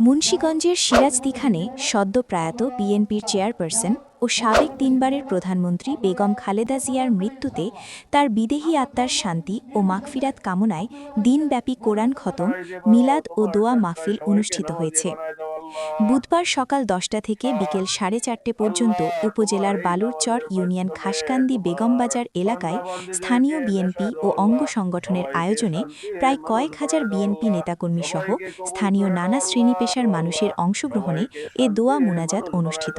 মুন্সীগঞ্জের সিরাজদিখানে সদ্য প্রয়াত বিএনপির চেয়ারপারসন ও সাবেক তিনবারের প্রধানমন্ত্রী বেগম খালেদা জিয়ার মৃত্যুতে তার বিদেহী আত্মার শান্তি ও মাগফিরাত কামনায় দিনব্যাপী কোরআন খতম, মিলাদ ও দোয়া মাহফিল অনুষ্ঠিত হয়েছে। বুধবার সকাল দশটা থেকে বিকেল সাড়ে চারটে পর্যন্ত উপজেলার বালুরচর ইউনিয়ন খাসকান্দি বেগমবাজার এলাকায় স্থানীয় বিএনপি ও অঙ্গ সংগঠনের আয়োজনে প্রায় কয়েক হাজার বিএনপি নেতাকর্মী সহ স্থানীয় নানা শ্রেণি পেশার মানুষের অংশগ্রহণে এ দোয়া মোনাজাত অনুষ্ঠিত।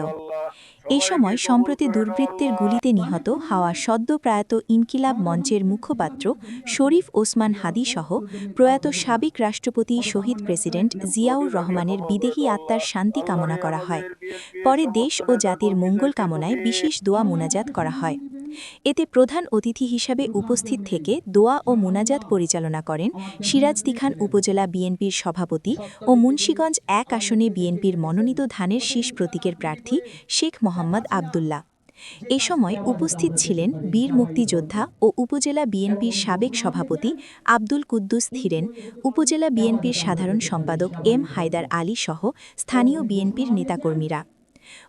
এ সময় সম্প্রতি দুর্বৃত্তের গুলিতে নিহত হাওয়া সদ্য প্রয়াত ইনকিলাব মঞ্চের মুখপাত্র শরীফ ওসমান হাদিসহ প্রয়াত সাবেক রাষ্ট্রপতি শহীদ প্রেসিডেন্ট জিয়াউর রহমানের বিদেহী আত্মার শান্তি কামনা করা হয়। পরে দেশ ও জাতির মঙ্গল কামনায় বিশেষ দোয়া মোনাজাত করা হয়। এতে প্রধান অতিথি হিসাবে উপস্থিত থেকে দোয়া ও মোনাজাত পরিচালনা করেন সিরাজদিখান উপজেলা বিএনপির সভাপতি ও মুন্সীগঞ্জ এক আসনে বিএনপির মনোনীত ধানের শীষ প্রতীকের প্রার্থী শেখ মোহাম্মদ আবদুল্লাহ। এ সময় উপস্থিত ছিলেন বীর মুক্তিযোদ্ধা ও উপজেলা বিএনপির সাবেক সভাপতি আব্দুল কুদ্দুস থিরেন, উপজেলা বিএনপির সাধারণ সম্পাদক এম হায়দার আলী সহ স্থানীয় বিএনপির নেতাকর্মীরা।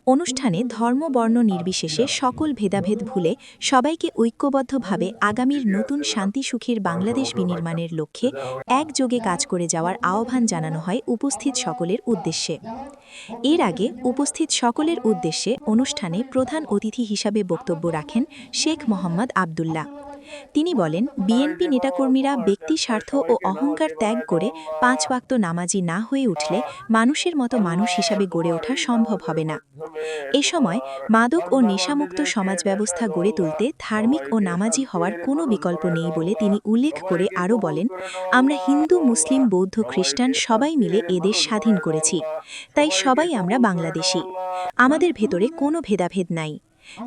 অনুষ্ঠানে ধর্ম, বর্ণ নির্বিশেষে সকল ভেদাভেদ ভুলে সবাইকে ঐক্যবদ্ধভাবে আগামীর নতুন শান্তি সুখীর বাংলাদেশ বিনির্মাণের লক্ষ্যে একযোগে কাজ করে যাওয়ার আহ্বান জানানো হয় উপস্থিত সকলের উদ্দেশ্যে। এর আগে উপস্থিত সকলের উদ্দেশ্যে অনুষ্ঠানে প্রধান অতিথি হিসাবে বক্তব্য রাখেন শেখ মোহাম্মদ আবদুল্লাহ। তিনি বলেন, বিএনপি নেতাকর্মীরা ব্যক্তি স্বার্থ ও অহংকার ত্যাগ করে পাঁচ ওয়াক্ত নামাজি না হয়ে উঠলে মানুষের মতো মানুষ হিসাবে গড়ে ওঠা সম্ভব হবে না। এ সময় মাদক ও নেশামুক্ত সমাজ ব্যবস্থা গড়ে তুলতে ধার্মিক ও নামাজি হওয়ার কোনো বিকল্প নেই বলে তিনি উল্লেখ করে আরও বলেন, আমরা হিন্দু, মুসলিম, বৌদ্ধ, খ্রিস্টান সবাই মিলে এদেশ স্বাধীন করেছি। তাই সবাই আমরা বাংলাদেশি। আমাদের ভেতরে কোনো ভেদাভেদ নাই।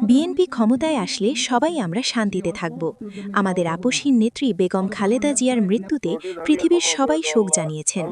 বিএনপি ক্ষমতায় আসলে সবাই আমরা শান্তিতে থাকব। আমাদের আপসীর নেত্রী বেগম খালেদা জিয়ার মৃত্যুতে পৃথিবীর সবাই শোক জানিয়েছেন।